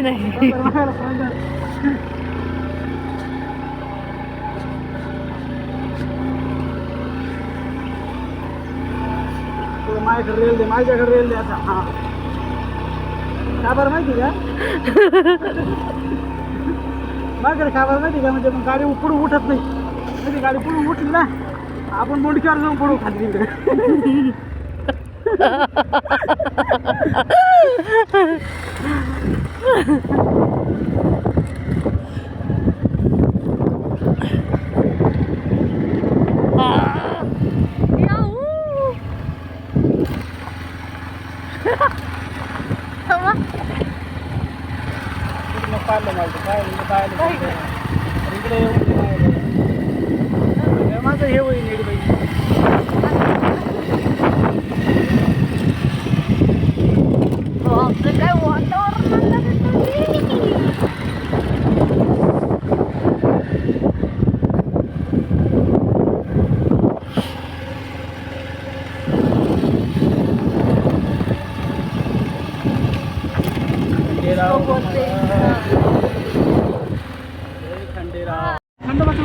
नाही नाही माझ्याकडे रेल दे माझ्याकडे रेल दे आता हा काबर माहिती का माझ्याकडे काबर माहिती का म्हणजे मग गाडी पुढे उठत नाही म्हणजे गाडी पुढे उठली ना आपण मुंडक्यावर जाऊन पडू खाली तिकडे याऊ. थांबा. इकडे पाहिलं माझं पाहिलं पाहिलं इकडे येऊन पाहिलं. माझं हे होईल खंडेराव. खंडेराव. खंडोबाचं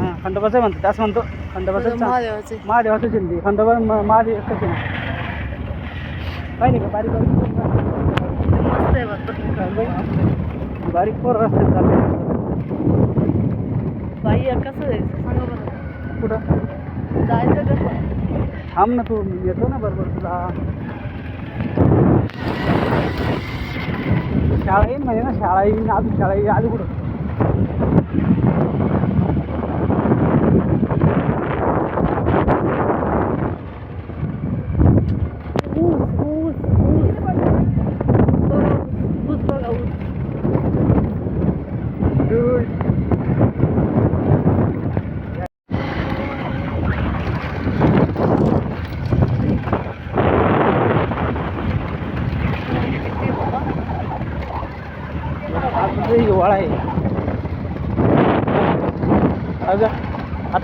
हां म्हणतात. असं म्हणतो. खंडोबाचं महादेवाचे. चिंती खंडोबा महादेव ना. पाहिजे का? बारीक बारीक मस्त आहे बघ बारीक पोर रस्त्यात चालले बाई कसं जायचं सांगा बरं. कुठं? जायचं कसं? थांब ना तू. येतो ना बरोबर. तुला शाळा येईन म्हणजे ना शाळा येईन अजून शाळा येईल आधी कुठं?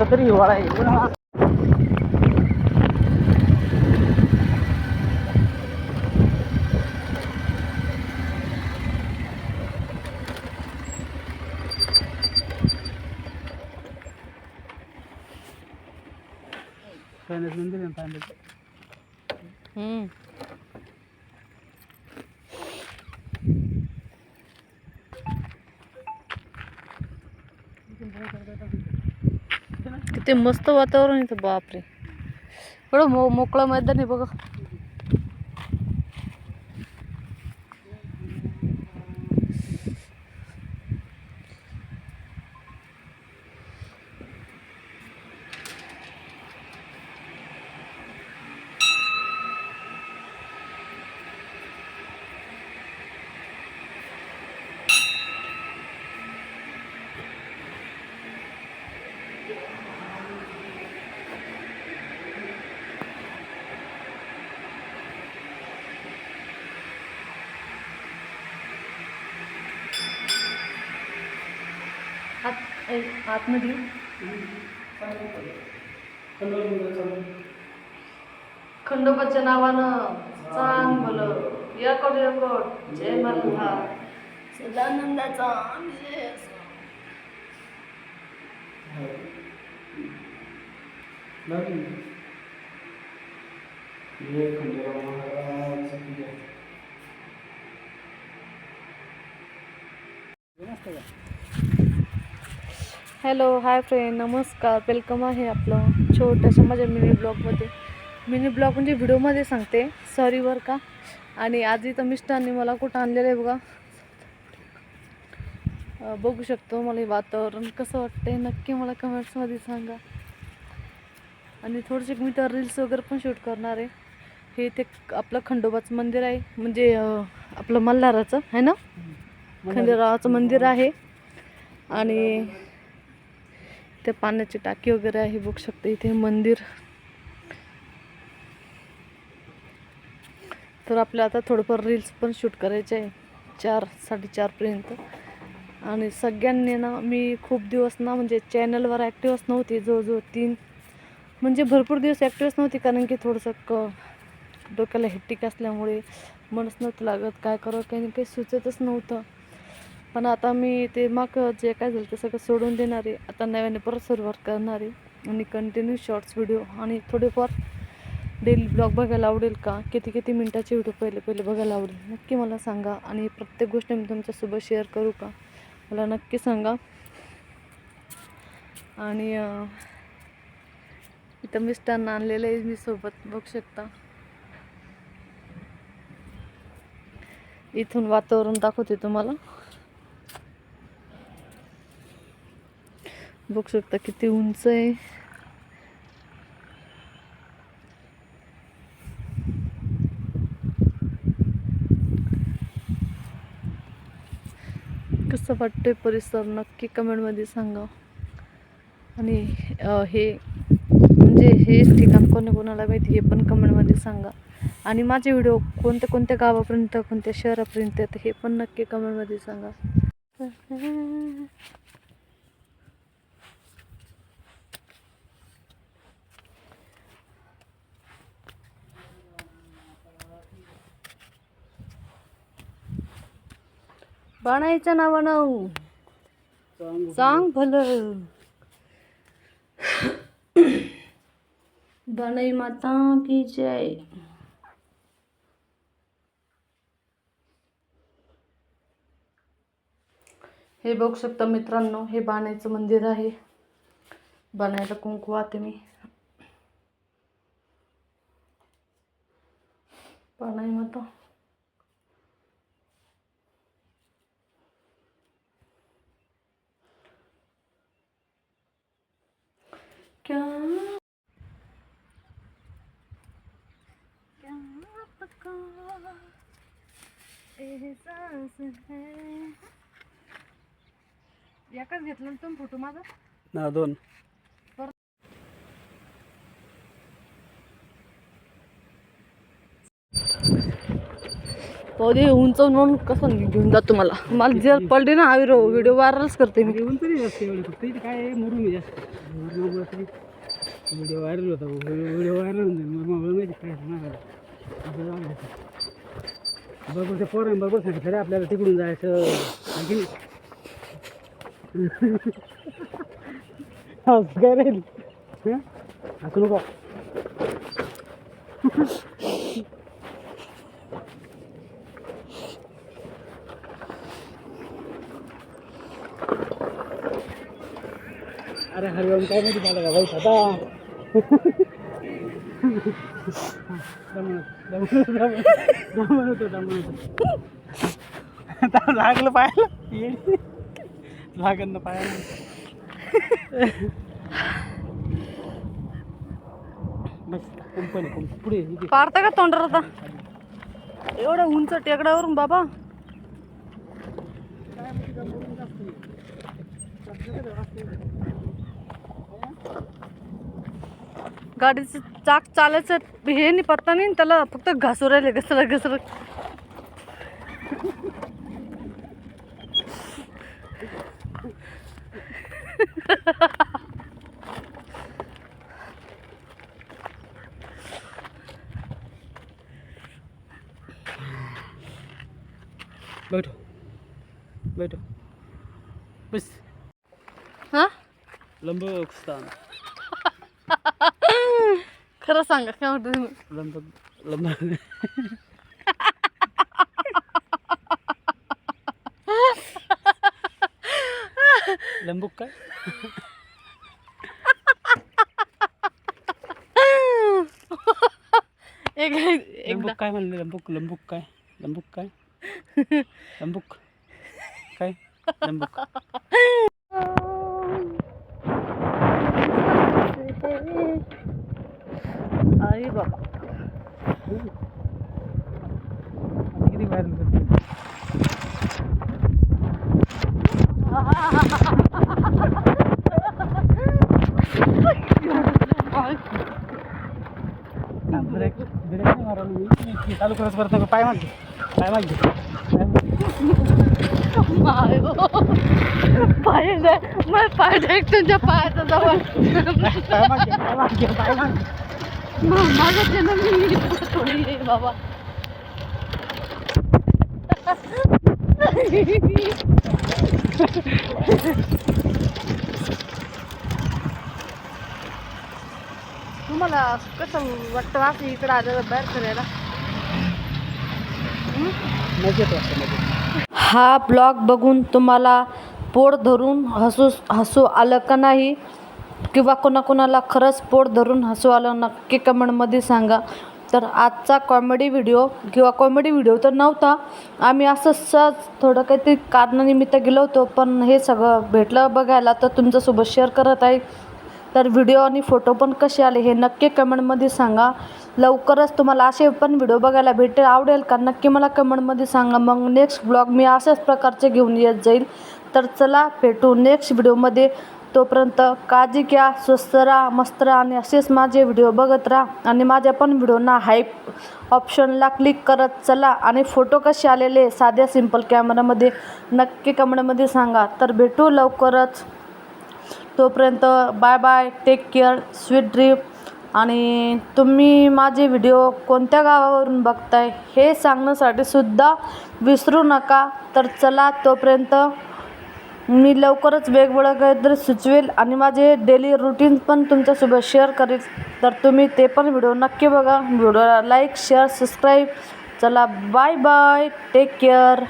आता तरी हिवाळा आहे उन्हाळा गणेश मंदिर आहे पांडे हम्म. किती मस्त वातावरण इथं बापरे. एवढं मो मोकळं मैदान आहे बघा. आत आतमध्ये. खंडोबाच्या नावानं चांग भलं यकोट जय मल्हा सदानंदाचा विजय असो. हॅलो हाय फ्रेंड नमस्कार. वेलकम आहे आपलं छोट्याशा माझ्या मिनी ब्लॉगमध्ये. मिनी ब्लॉग म्हणजे व्हिडिओमध्ये सांगते. सॉरी बरं का. आणि आज इथं मिस्टरांनी मला कुठं आणलेलं आहे बघा. बघू शकतो मला हे वातावरण कसं वाटतंय. नक्की मला कमेंट्समध्ये सांगा. आणि थोडेसे मी तर रील्स वगैरे पण शूट करणार आहे. हे ते आपलं खंडोबाचं मंदिर आहे. म्हणजे आपलं मल्हाराचं आहे ना? खंडेरावाचं मंदिर आहे. आणि ते पाण्याची टाकी वगैरे आहे बघू शकता इथे मंदिर. तर आपल्याला आता थोडंफार रील्स पण शूट करायचे आहे चार साडेचारपर्यंत आणि सगळ्यांनी ना मी खूप दिवस ना म्हणजे चॅनलवर ॲक्टिव्हच नव्हती जवळजवळ तीन म्हणजे भरपूर दिवस ॲक्टिव्हच नव्हती कारण की थोडंसं क डोक्याला हेक्टिक असल्यामुळे मनच नव्हतं लागत काय करावं काही नाही काही सुचतच नव्हतं. पण आता मी ते माग जे काय झालं ते सगळं सोडून देणार आहे. आता नव्याने परत सुरुवात करणार आहे. आणि कंटिन्यू शॉर्ट्स व्हिडिओ आणि थोडेफार डेली ब्लॉग बघायला आवडेल का? किती किती मिनटाचे व्हिडिओ पहिले पहिले बघायला आवडेल? नक्की मला सांगा. आणि प्रत्येक गोष्ट मी तुमच्यासोबत शेअर करू का? मला नक्की सांगा. आणि इथं मिस्टरांना आणलेलं आहे मी सोबत. बघू शकता. इथून वातावरण दाखवते तुम्हाला. बघू शकता किती उंच आहे. कसं वाटतंय परिसर? नक्की कमेंटमध्ये सांगा. आणि हे म्हणजे हे ठिकाण कोणी कोणाला माहिती हे पण कमेंटमध्ये सांगा. आणि माझे व्हिडिओ कोणत्या कोणत्या गावापर्यंत कोणत्या शहरापर्यंत येतं हे पण नक्की कमेंटमध्ये सांगा. बाणाईच्या नावानं. सांग भलं. बाणाई माता की जय. हे बघू शकता मित्रांनो हे बाणाईचं मंदिर आहे. बाणायला कुंकू आते मी. बाणाई माता क्या क्या पका एहसास है एकाच घेतलं ना तुम्ही फोटो माझा? ना दोन. तो दे उंचावून म्हणून कसं घेऊन जातो मला. मला जर पडले ना आविरो व्हिडिओ व्हायरलच करते मी. येऊन तरी जास्त एवढे फक्त इथे काय आहे, मुरुम आहे जास्त. व्हिडिओ व्हायरल होता व्हिडिओ व्हायरल होऊन जाईल. मुरुमामुळे माहिती काय नाही असं झालं होतं. बरोबर ते पोरांनी बरोबर सांगितलं रे आपल्याला तिकडून जायचं. आहे की नाही? असं काय राहील? हं? असं नको. अरे हरिओम काय माहिती मला का भाई आता लागलं पाहायला ये. लागन ना पाहायला बस कंपनी कंपनी पुढे पाडता का तोंडावर आता एवढ्या उंच टेकड्यावरून बाबा गाडीचं चाक चालायचं हे नाही पत्ता नाही त्याला फक्त घासू राहिले घसर घसर बैठो बैठो. बस. हा? लंबक स्थान खरं सांगा काय म्हणतो तुम्ही लंबक लंबक लंबूक काय एक एकदा लंबूक काय म्हणले लंबूक लंबूक काय लंबूक काय लंबूक काय लंबूक Ay, baba. Hindi ba yan? Kita lu keras-keras sampai payah lagi Payah lagi Payah lagi माय पाय नाही मला पाय डायरेक्ट तुमच्या पायाचा जवळ पाय मागे माझा जन्म मी थोडी रे बाबा तुम्हाला कसं वाटतं असं इकडं आलं बाहेर फिरायला? मजेत वाटतं मजेत. हा ब्लॉग बघून तुम्हाला पोट धरून हसू हसू आलं का नाही? किंवा कोणाकोणाला खरंच पोट धरून हसू आलं नक्की कमेंटमध्ये सांगा. तर आजचा कॉमेडी व्हिडिओ किंवा कॉमेडी व्हिडिओ तर नव्हता. आम्ही असं सहज थोडं काहीतरी कारणानिमित्त गेलो होतो पण हे सगळं भेटलं बघायला तर तुमच्यासोबत शेअर करत आहे. तर व्हिडिओ आणि फोटो पण कसे आले हे नक्की कमेंटमध्ये सांगा. लवकरच तुम्हाला असे पण व्हिडिओ बघायला भेटेल. आवडेल का? नक्की मला कमेंटमध्ये सांगा. मग नेक्स्ट ब्लॉग मी अशाच प्रकारचे घेऊन येत जाईल. तर चला भेटू नेक्स्ट व्हिडिओमध्ये तोपर्यंत काळजी घ्या स्वस्त राहा मस्त राहा आणि असेच माझे व्हिडिओ बघत राहा. आणि माझ्या पण व्हिडिओना हाईप ऑप्शनला क्लिक करत चला. आणि फोटो कसे आलेले? साध्या सिंपल कॅमेरामध्ये नक्की कमेंटमध्ये सांगा. तर भेटू लवकरच. तोपर्यंत bye bye take care sweet drip आणि तुम्ही माझे व्हिडिओ कोणत्या गावावरून बघताय हे सांगण्यासाठी सुद्धा विसरू नका. तर चला तोपर्यंत मी लवकरच वेगवेगळं काहीतरी सुचवेल आणि माझे डेली रुटीन पण तुमच्यासोबत शेअर करेल. तर तुम्ही ते पण व्हिडिओ नक्की बघा. व्हिडिओला लाईक शेअर सबस्क्राईब चला बाय बाय टेक केअर